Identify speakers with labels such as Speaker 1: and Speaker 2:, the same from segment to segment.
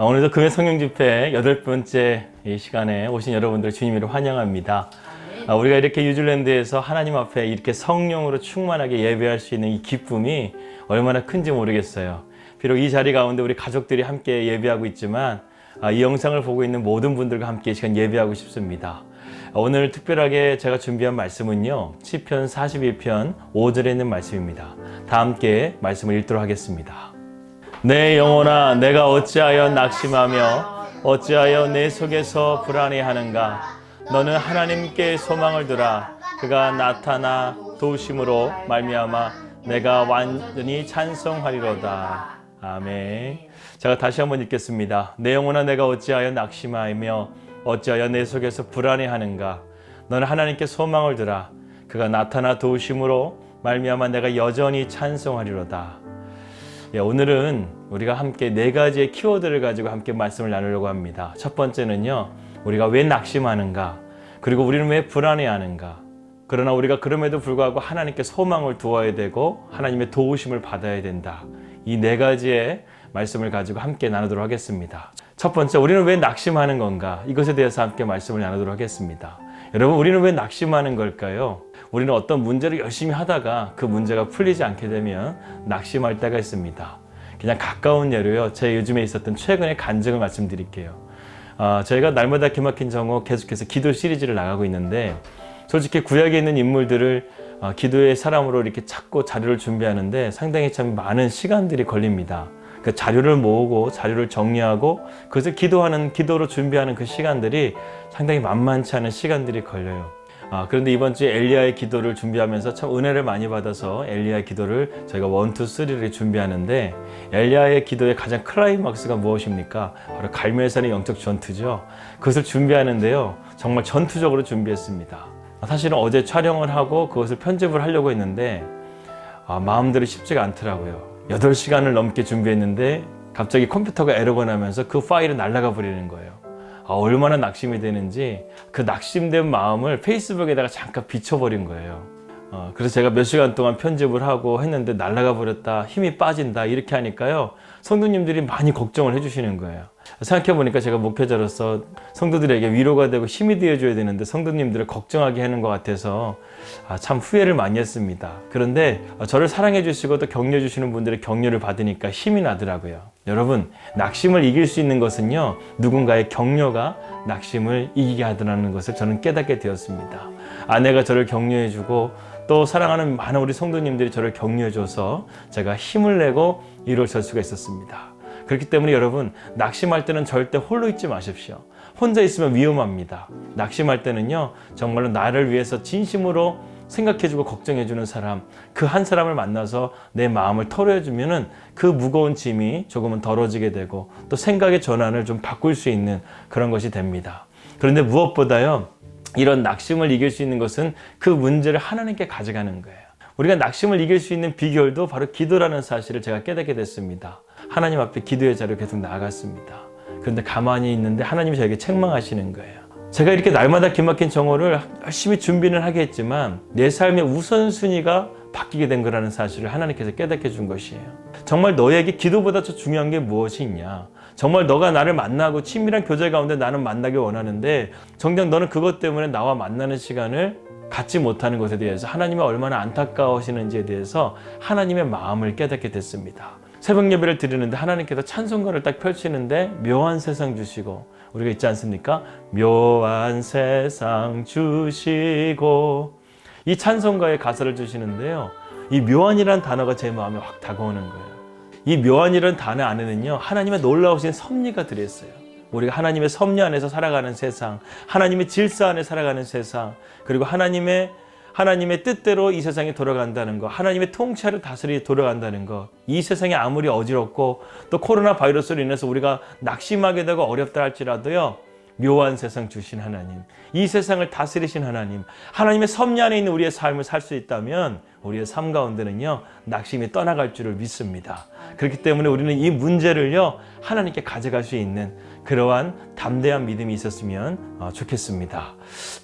Speaker 1: 아, 오늘도 금요 성령 집회 여덟 번째 이 시간에 오신 여러분들 주님으로 환영합니다. 아, 우리가 이렇게 뉴질랜드에서 하나님 앞에 이렇게 성령으로 충만하게 예배할 수 있는 이 기쁨이 얼마나 큰지 모르겠어요. 비록 이 자리 가운데 우리 가족들이 함께 예배하고 있지만 아, 이 영상을 보고 있는 모든 분들과 함께 이 시간 예배하고 싶습니다. 아, 오늘 특별하게 제가 준비한 말씀은요. 시편 42편 5절에 있는 말씀입니다. 다 함께 말씀을 읽도록 하겠습니다. 내 영혼아 내가 어찌하여 낙심하며 어찌하여 내 속에서 불안해하는가? 너는 하나님께 소망을 두라. 그가 나타나 도우심으로 말미암아 내가 완전히 찬송하리로다. 아멘. 제가 다시 한번 읽겠습니다. 내 영혼아 내가 어찌하여 낙심하며 어찌하여 내 속에서 불안해하는가? 너는 하나님께 소망을 두라. 그가 나타나 도우심으로 말미암아 내가 여전히 찬송하리로다 예, 오늘은 우리가 함께 네 가지의 키워드를 가지고 함께 말씀을 나누려고 합니다. 첫 번째는요, 우리가 왜 낙심하는가, 그리고 우리는 왜 불안해하는가. 그러나 우리가 그럼에도 불구하고 하나님께 소망을 두어야 되고 하나님의 도우심을 받아야 된다. 이 네 가지의 말씀을 가지고 함께 나누도록 하겠습니다. 첫 번째, 우리는 왜 낙심하는 건가? 이것에 대해서 함께 말씀을 나누도록 하겠습니다. 여러분, 우리는 왜 낙심하는 걸까요? 우리는 어떤 문제를 열심히 하다가 그 문제가 풀리지 않게 되면 낙심할 때가 있습니다. 그냥 가까운 예로요. 제 요즘에 있었던 최근의 간증을 말씀드릴게요. 아, 저희가 날마다 기막힌 정오 계속해서 기도 시리즈를 나가고 있는데 솔직히 구약에 있는 인물들을 아, 기도의 사람으로 이렇게 찾고 자료를 준비하는데 상당히 참 많은 시간들이 걸립니다. 그 자료를 모으고 자료를 정리하고 그것을 기도하는 기도로 준비하는 그 시간들이 상당히 만만치 않은 시간들이 걸려요. 아, 그런데 이번 주에 엘리야의 기도를 준비하면서 참 은혜를 많이 받아서 엘리야의 기도를 저희가 원투 쓰리를 준비하는데 엘리야의 기도의 가장 클라이막스가 무엇입니까? 바로 갈멜산의 영적 전투죠. 그것을 준비하는데요. 정말 전투적으로 준비했습니다. 사실은 어제 촬영을 하고 그것을 편집을 하려고 했는데 아, 마음대로 쉽지가 않더라고요. 8시간을 넘게 준비했는데 갑자기 컴퓨터가 에러가 나면서 그 파일이 날아가 버리는 거예요. 아, 얼마나 낙심이 되는지 그 낙심된 마음을 페이스북에다가 잠깐 비춰버린 거예요. 어, 그래서 제가 몇 시간 동안 편집을 하고 했는데 날아가 버렸다, 힘이 빠진다 이렇게 하니까요. 성도님들이 많이 걱정을 해주시는 거예요. 생각해보니까 제가 목회자로서 성도들에게 위로가 되고 힘이 되어줘야 되는데 성도님들을 걱정하게 하는 것 같아서 아, 참 후회를 많이 했습니다. 그런데 저를 사랑해 주시고 또 격려해주시는 분들의 격려를 받으니까 힘이 나더라고요. 여러분, 낙심을 이길 수 있는 것은요, 누군가의 격려가 낙심을 이기게 하더라는 것을 저는 깨닫게 되었습니다. 아내가 저를 격려해 주고 또 사랑하는 많은 우리 성도님들이 저를 격려해줘서 제가 힘을 내고 이루어질 수가 있었습니다. 그렇기 때문에 여러분 낙심할 때는 절대 홀로 있지 마십시오. 혼자 있으면 위험합니다. 낙심할 때는요 정말로 나를 위해서 진심으로 생각해주고 걱정해주는 사람 그 한 사람을 만나서 내 마음을 털어주면은 그 무거운 짐이 조금은 덜어지게 되고 또 생각의 전환을 좀 바꿀 수 있는 그런 것이 됩니다. 그런데 무엇보다요 이런 낙심을 이길 수 있는 것은 그 문제를 하나님께 가져가는 거예요. 우리가 낙심을 이길 수 있는 비결도 바로 기도라는 사실을 제가 깨닫게 됐습니다. 하나님 앞에 기도의 자리로 계속 나아갔습니다. 그런데 가만히 있는데 하나님이 저에게 책망하시는 거예요. 제가 이렇게 날마다 기막힌 정오를 열심히 준비는 하겠지만 내 삶의 우선순위가 바뀌게 된 거라는 사실을 하나님께서 깨닫게 준 것이에요. 정말 너에게 기도보다 더 중요한 게 무엇이 있냐? 정말 너가 나를 만나고 친밀한 교제 가운데 나는 만나길 원하는데 정작 너는 그것 때문에 나와 만나는 시간을 갖지 못하는 것에 대해서 하나님이 얼마나 안타까워하시는지에 대해서 하나님의 마음을 깨닫게 됐습니다. 새벽 예배를 드리는데 하나님께서 찬송가를 딱 펼치는데 묘한 세상 주시고 우리가 있지 않습니까? 묘한 세상 주시고 이 찬송가의 가사를 주시는데요. 이 묘한이라는 단어가 제 마음에 확 다가오는 거예요. 이 묘한이라는 단어 안에는요. 하나님의 놀라우신 섭리가 들어있어요. 우리가 하나님의 섭리 안에서 살아가는 세상, 하나님의 질서 안에 살아가는 세상, 그리고 하나님의 하나님의 뜻대로 이 세상이 돌아간다는 것, 하나님의 통치하를 다스리 돌아간다는 것, 이 세상이 아무리 어지럽고 또 코로나 바이러스로 인해서 우리가 낙심하게 되고 어렵다 할지라도요, 묘한 세상 주신 하나님, 이 세상을 다스리신 하나님, 하나님의 섭리 안에 있는 우리의 삶을 살 수 있다면 우리의 삶 가운데는요, 낙심이 떠나갈 줄을 믿습니다. 그렇기 때문에 우리는 이 문제를요, 하나님께 가져갈 수 있는 그러한 담대한 믿음이 있었으면 어, 좋겠습니다.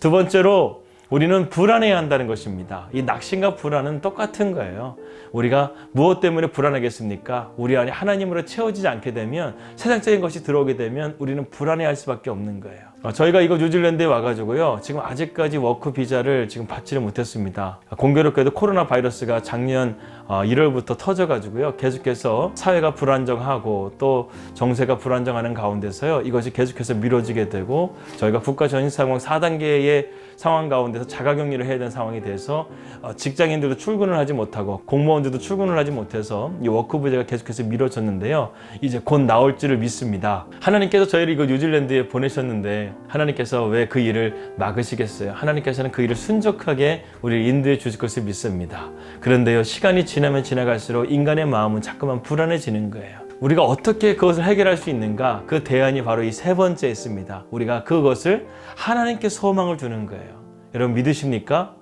Speaker 1: 두 번째로 우리는 불안해야 한다는 것입니다. 이 낙심과 불안은 똑같은 거예요. 우리가 무엇 때문에 불안하겠습니까? 우리 안에 하나님으로 채워지지 않게 되면 세상적인 것이 들어오게 되면 우리는 불안해할 수밖에 없는 거예요. 어, 저희가 이거 뉴질랜드에 와가지고요. 지금 아직까지 워크 비자를 지금 받지를 못했습니다. 공교롭게도 코로나 바이러스가 작년 어, 1월부터 터져가지고요. 계속해서 사회가 불안정하고 또 정세가 불안정하는 가운데서요. 이것이 계속해서 미뤄지게 되고 저희가 국가 전신 상황 4단계의 상황 가운데서 자가격리를 해야 되는 상황이 돼서 어, 직장인들도 출근을 하지 못하고 공무원들도 출근을 하지 못해서 이 워크 비자가 계속해서 미뤄졌는데요. 이제 곧 나올 줄을 믿습니다. 하나님께서 저희를 이거 뉴질랜드에 보내셨는데 하나님께서 왜 그 일을 막으시겠어요? 하나님께서는 그 일을 순적하게 우리를 인도해 주실 것을 믿습니다. 그런데요, 시간이 지나면 지나갈수록 인간의 마음은 자꾸만 불안해지는 거예요. 우리가 어떻게 그것을 해결할 수 있는가? 그 대안이 바로 이 세 번째 있습니다. 우리가 그것을 하나님께 소망을 두는 거예요. 여러분 믿으십니까?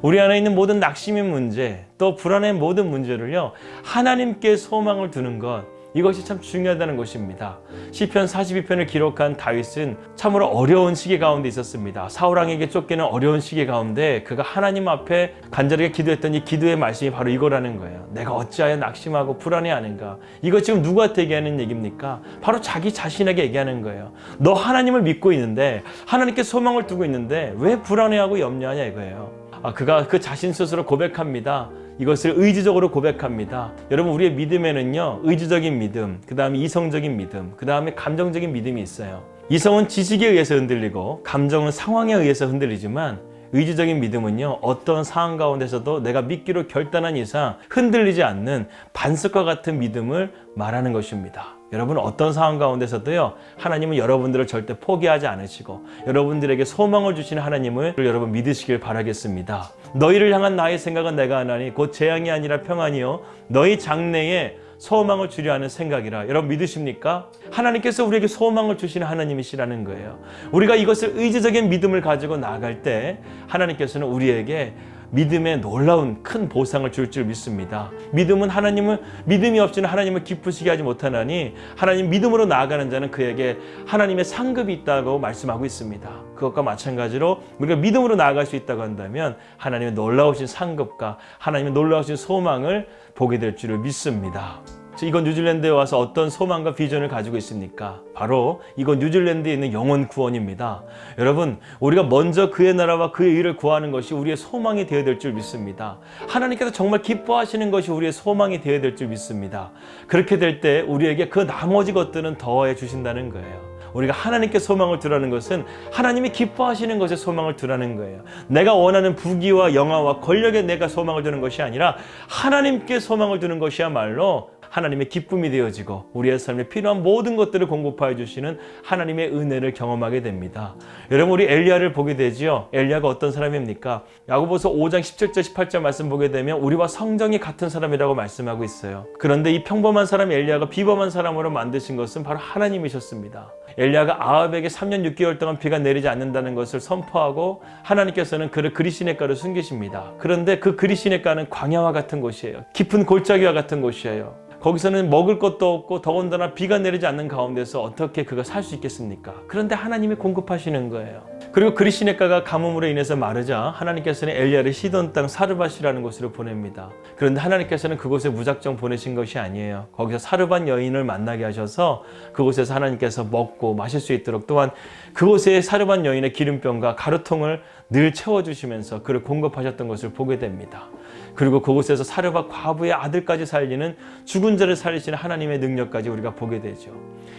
Speaker 1: 우리 안에 있는 모든 낙심의 문제, 또 불안의 모든 문제를요, 하나님께 소망을 두는 것, 이것이 참 중요하다는 것입니다. 시편 42편을 기록한 다윗은 참으로 어려운 시기 가운데 있었습니다. 사울 왕에게 쫓기는 어려운 시기 가운데 그가 하나님 앞에 간절하게 기도했던 이 기도의 말씀이 바로 이거라는 거예요. 내가 어찌하여 낙심하고 불안해하는가? 이거 지금 누구한테 얘기하는 얘기입니까? 바로 자기 자신에게 얘기하는 거예요. 너 하나님을 믿고 있는데 하나님께 소망을 두고 있는데 왜 불안해하고 염려하냐 이거예요. 아, 그가 그 자신 스스로 고백합니다. 이것을 의지적으로 고백합니다. 여러분 우리의 믿음에는요 의지적인 믿음, 그 다음에 이성적인 믿음, 그 다음에 감정적인 믿음이 있어요. 이성은 지식에 의해서 흔들리고 감정은 상황에 의해서 흔들리지만 의지적인 믿음은요 어떤 상황 가운데서도 내가 믿기로 결단한 이상 흔들리지 않는 반석과 같은 믿음을 말하는 것입니다. 여러분 어떤 상황 가운데서도요 하나님은 여러분들을 절대 포기하지 않으시고 여러분들에게 소망을 주시는 하나님을 여러분 믿으시길 바라겠습니다. 너희를 향한 나의 생각은 내가 하나니 곧 재앙이 아니라 평안이요 너희 장래에 소망을 주려 하는 생각이라 여러분 믿으십니까? 하나님께서 우리에게 소망을 주시는 하나님이시라는 거예요. 우리가 이것을 의지적인 믿음을 가지고 나아갈 때 하나님께서는 우리에게 믿음의 놀라운 큰 보상을 줄 줄 믿습니다. 믿음은 하나님을 믿음이 없이는 하나님을 기쁘시게 하지 못하나니 하나님 믿음으로 나아가는 자는 그에게 하나님의 상급이 있다고 말씀하고 있습니다. 그것과 마찬가지로 우리가 믿음으로 나아갈 수 있다고 한다면 하나님의 놀라우신 상급과 하나님의 놀라우신 소망을 보게 될 줄을 믿습니다. 이건 뉴질랜드에 와서 어떤 소망과 비전을 가지고 있습니까? 바로 이건 뉴질랜드에 있는 영혼 구원입니다. 여러분, 우리가 먼저 그의 나라와 그의 일을 구하는 것이 우리의 소망이 되어야 될 줄 믿습니다. 하나님께서 정말 기뻐하시는 것이 우리의 소망이 되어야 될 줄 믿습니다. 그렇게 될 때 우리에게 그 나머지 것들은 더해 주신다는 거예요. 우리가 하나님께 소망을 두라는 것은 하나님이 기뻐하시는 것에 소망을 두라는 거예요. 내가 원하는 부귀와 영화와 권력에 내가 소망을 두는 것이 아니라 하나님께 소망을 두는 것이야말로 하나님의 기쁨이 되어지고 우리의 삶에 필요한 모든 것들을 공급하여 주시는 하나님의 은혜를 경험하게 됩니다. 여러분 우리 엘리야를 보게 되지요. 엘리야가 어떤 사람입니까? 야고보서 5장 17절 18절 말씀 보게 되면 우리와 성정이 같은 사람이라고 말씀하고 있어요. 그런데 이 평범한 사람 엘리야가 비범한 사람으로 만드신 것은 바로 하나님이셨습니다. 엘리야가 아합에게 3년 6개월 동안 비가 내리지 않는다는 것을 선포하고 하나님께서는 그를 그리시네가로 숨기십니다. 그런데 그 그리시네가는 광야와 같은 곳이에요. 깊은 골짜기와 같은 곳이에요. 거기서는 먹을 것도 없고 더군다나 비가 내리지 않는 가운데서 어떻게 그가 살 수 있겠습니까? 그런데 하나님이 공급하시는 거예요. 그리고 그리시네가가 가뭄으로 인해서 마르자 하나님께서는 엘리야를 시돈 땅 사르밧이라는 곳으로 보냅니다. 그런데 하나님께서는 그곳에 무작정 보내신 것이 아니에요. 거기서 사르밧 여인을 만나게 하셔서 그곳에서 하나님께서 먹고 마실 수 있도록 또한 그곳에 사르밧 여인의 기름병과 가루통을 늘 채워주시면서 그를 공급하셨던 것을 보게 됩니다. 그리고 그곳에서 사르밧 과부의 아들까지 살리는 죽은 자를 살리시는 하나님의 능력까지 우리가 보게 되죠.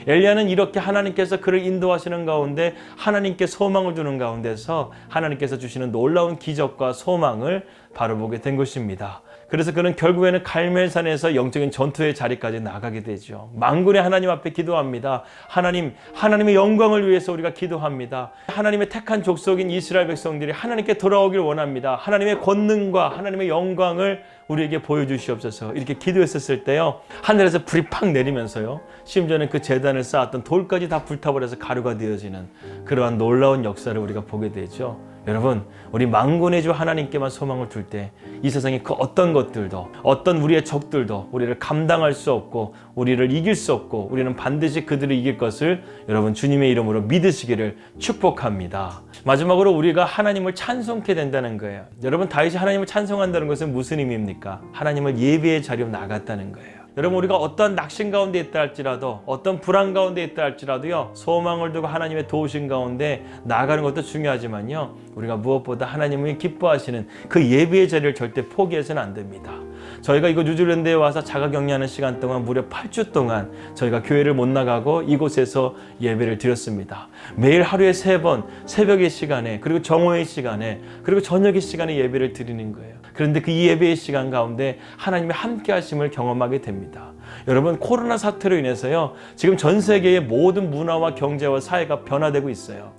Speaker 1: 엘리야는 이렇게 하나님께서 그를 인도하시는 가운데 하나님께 소망을 두는 가운데서 하나님께서 주시는 놀라운 기적과 소망을 바로 보게 된 것입니다. 그래서 그는 결국에는 갈멜산에서 영적인 전투의 자리까지 나가게 되죠. 망군의 하나님 앞에 기도합니다. 하나님, 하나님의 영광을 위해서 우리가 기도합니다. 하나님의 택한 족속인 이스라엘 백성들이 하나님께 돌아오길 원합니다. 하나님의 권능과 하나님의 영광을 우리에게 보여주시옵소서. 이렇게 기도했었을 때요. 하늘에서 불이 팍 내리면서요. 심지어는 그 재단을 쌓았던 돌까지 다 불타버려서 가루가 되어지는 그러한 놀라운 역사를 우리가 보게 되죠. 여러분, 우리 망군의 주 하나님께만 소망을 둘 때 이 세상의 그 어떤 것들도 어떤 우리의 적들도 우리를 감당할 수 없고 우리를 이길 수 없고 우리는 반드시 그들을 이길 것을 여러분 주님의 이름으로 믿으시기를 축복합니다. 마지막으로 우리가 하나님을 찬송케 된다는 거예요. 여러분 다윗이 하나님을 찬송한다는 것은 무슨 의미입니까? 하나님을 예배의 자리로 나갔다는 거예요. 여러분 우리가 어떤 낙심 가운데 있다 할지라도 어떤 불안 가운데 있다 할지라도요 소망을 두고 하나님의 도우신 가운데 나아가는 것도 중요하지만요 우리가 무엇보다 하나님이 기뻐하시는 그 예배의 자리를 절대 포기해서는 안 됩니다. 저희가 이거 뉴질랜드에 와서 자가격리하는 시간 동안 무려 8주 동안 저희가 교회를 못 나가고 이곳에서 예배를 드렸습니다. 매일 하루에 세번 새벽의 시간에 그리고 정오의 시간에 그리고 저녁의 시간에 예배를 드리는 거예요. 그런데 그 예배의 시간 가운데 하나님의 함께 하심을 경험하게 됩니다. 여러분 코로나 사태로 인해서요. 지금 전 세계의 모든 문화와 경제와 사회가 변화되고 있어요.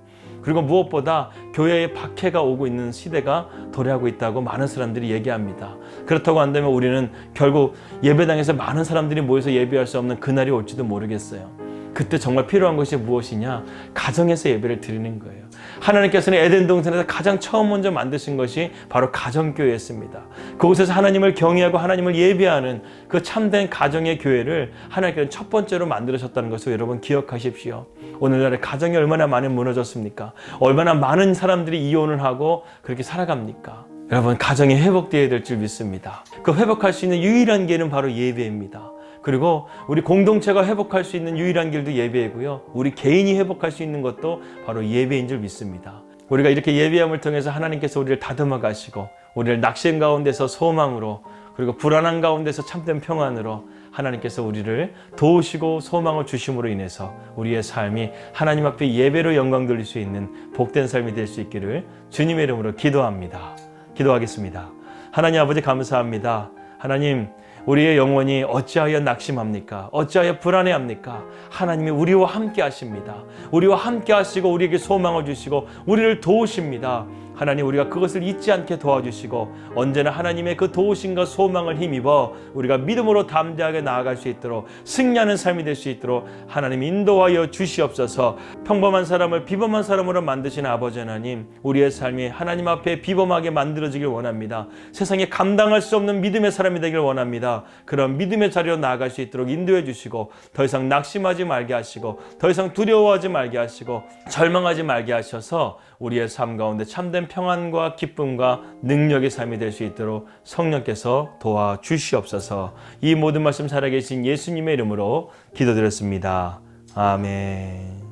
Speaker 1: 그리고 무엇보다 교회에 박해가 오고 있는 시대가 도래하고 있다고 많은 사람들이 얘기합니다. 그렇다고 한다면 우리는 결국 예배당에서 많은 사람들이 모여서 예배할 수 없는 그날이 올지도 모르겠어요. 그때 정말 필요한 것이 무엇이냐? 가정에서 예배를 드리는 거예요. 하나님께서는 에덴 동산에서 가장 처음 먼저 만드신 것이 바로 가정교회였습니다. 그곳에서 하나님을 경외하고 하나님을 예배하는 그 참된 가정의 교회를 하나님께서 첫 번째로 만들으셨다는 것을 여러분 기억하십시오. 오늘날의 가정이 얼마나 많이 무너졌습니까? 얼마나 많은 사람들이 이혼을 하고 그렇게 살아갑니까? 여러분 가정이 회복되어야 될 줄 믿습니다. 그 회복할 수 있는 유일한 길은 바로 예배입니다. 그리고 우리 공동체가 회복할 수 있는 유일한 길도 예배이고요. 우리 개인이 회복할 수 있는 것도 바로 예배인 줄 믿습니다. 우리가 이렇게 예배함을 통해서 하나님께서 우리를 다듬어 가시고 우리를 낙심 가운데서 소망으로 그리고 불안한 가운데서 참된 평안으로 하나님께서 우리를 도우시고 소망을 주심으로 인해서 우리의 삶이 하나님 앞에 예배로 영광 돌릴 수 있는 복된 삶이 될 수 있기를 주님의 이름으로 기도합니다. 기도하겠습니다. 하나님 아버지 감사합니다. 하나님 우리의 영혼이 어찌하여 낙심합니까? 어찌하여 불안해합니까? 하나님이 우리와 함께 하십니다. 우리와 함께 하시고 우리에게 소망을 주시고 우리를 도우십니다. 하나님 우리가 그것을 잊지 않게 도와주시고 언제나 하나님의 그 도우심과 소망을 힘입어 우리가 믿음으로 담대하게 나아갈 수 있도록 승리하는 삶이 될 수 있도록 하나님 인도하여 주시옵소서. 평범한 사람을 비범한 사람으로 만드신 아버지 하나님 우리의 삶이 하나님 앞에 비범하게 만들어지길 원합니다. 세상에 감당할 수 없는 믿음의 사람이 되길 원합니다. 그런 믿음의 자리로 나아갈 수 있도록 인도해 주시고 더 이상 낙심하지 말게 하시고 더 이상 두려워하지 말게 하시고 절망하지 말게 하셔서 우리의 삶 가운데 참된 평안과 기쁨과 능력의 삶이 될 수 있도록 성령께서 도와 주시옵소서. 이 모든 말씀 살아계신 예수님의 이름으로 기도드렸습니다. 아멘.